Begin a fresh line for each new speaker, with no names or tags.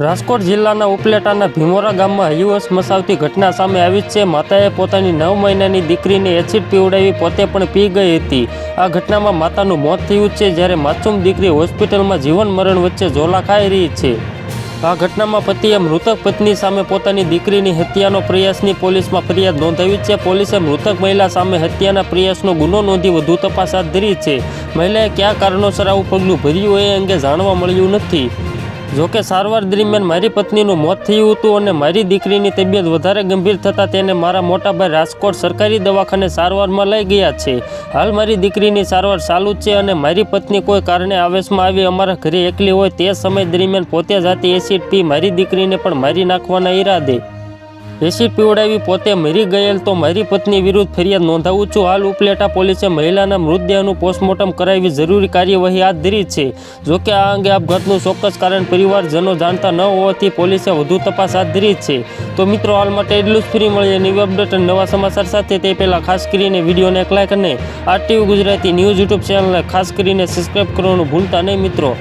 રાજકોટ જિલ્લાના ઉપલેટાના ભીમોરા ગામમાં હયુવસ મસાવતી ઘટના સામે આવી છે. માતાએ પોતાની નવ મહિનાની દીકરીને એસિડ પીવડાવી પોતે પણ પી ગઈ હતી. આ ઘટનામાં માતાનું મોત થયું છે જ્યારે માસૂમ દીકરી હોસ્પિટલમાં જીવન મરણ વચ્ચે ઝોલા ખાઈ રહી છે. આ ઘટનામાં પતિએ મૃતક પત્ની સામે પોતાની દીકરીની હત્યાનો પ્રયાસની પોલીસમાં ફરિયાદ નોંધાવી છે. પોલીસે મૃતક મહિલા સામે હત્યાના પ્રયાસનો ગુનો નોંધી વધુ તપાસ હાથ ધરી છે. મહિલાએ કયા કારણોસર આવું પગલું ભર્યું એ અંગે જાણવા મળ્યું નથી. જોકે સારવાર દરમિયાન મારી પત્નીનું મોત થયું હતું અને મારી દીકરીની તબિયત વધારે ગંભીર થતાં તેને મારા મોટાભાઈ રાજકોટ સરકારી દવાખાને સારવારમાં લઈ ગયા છે. હાલ મારી દીકરીની સારવાર ચાલુ છે અને મારી પત્ની કોઈ કારણે આવેશમાં આવી, અમારા ઘરે એકલી હોય તે સમય દરમિયાન પોતે જાતે એસિડ પી મારી દીકરીને પણ મારી નાખવાના ઈરાદે. એસિડ પીવડાવી, પોતે મરી ગયેલ તો મારી પત્ની વિરુદ્ધ ફરિયાદ નોંધાવું છું. હાલ ઉપલેટા પોલીસે મહિલાના મૃતદેહનું પોસ્ટમોર્ટમ કરાવી જરૂરી કાર્યવાહી હાથ ધરી છે. જોકે આ અંગે આપઘાતનું ચોક્કસ કારણ પરિવારજનો જાણતા ન હોવાથી પોલીસે વધુ તપાસ હાથ ધરી છે. તો મિત્રો, હાલ માટે એટલું જ. ફ્રી મળીએ ન્યૂ અપડેટ અને નવા સમાચાર સાથે. તે પહેલાં ખાસ કરીને વિડીયોને એક લાઈક અને આરટીવી ગુજરાતી ન્યૂઝ યુટ્યુબ ચેનલને ખાસ કરીને સબસ્ક્રાઈબ કરવાનું ભૂલતા નહીં મિત્રો.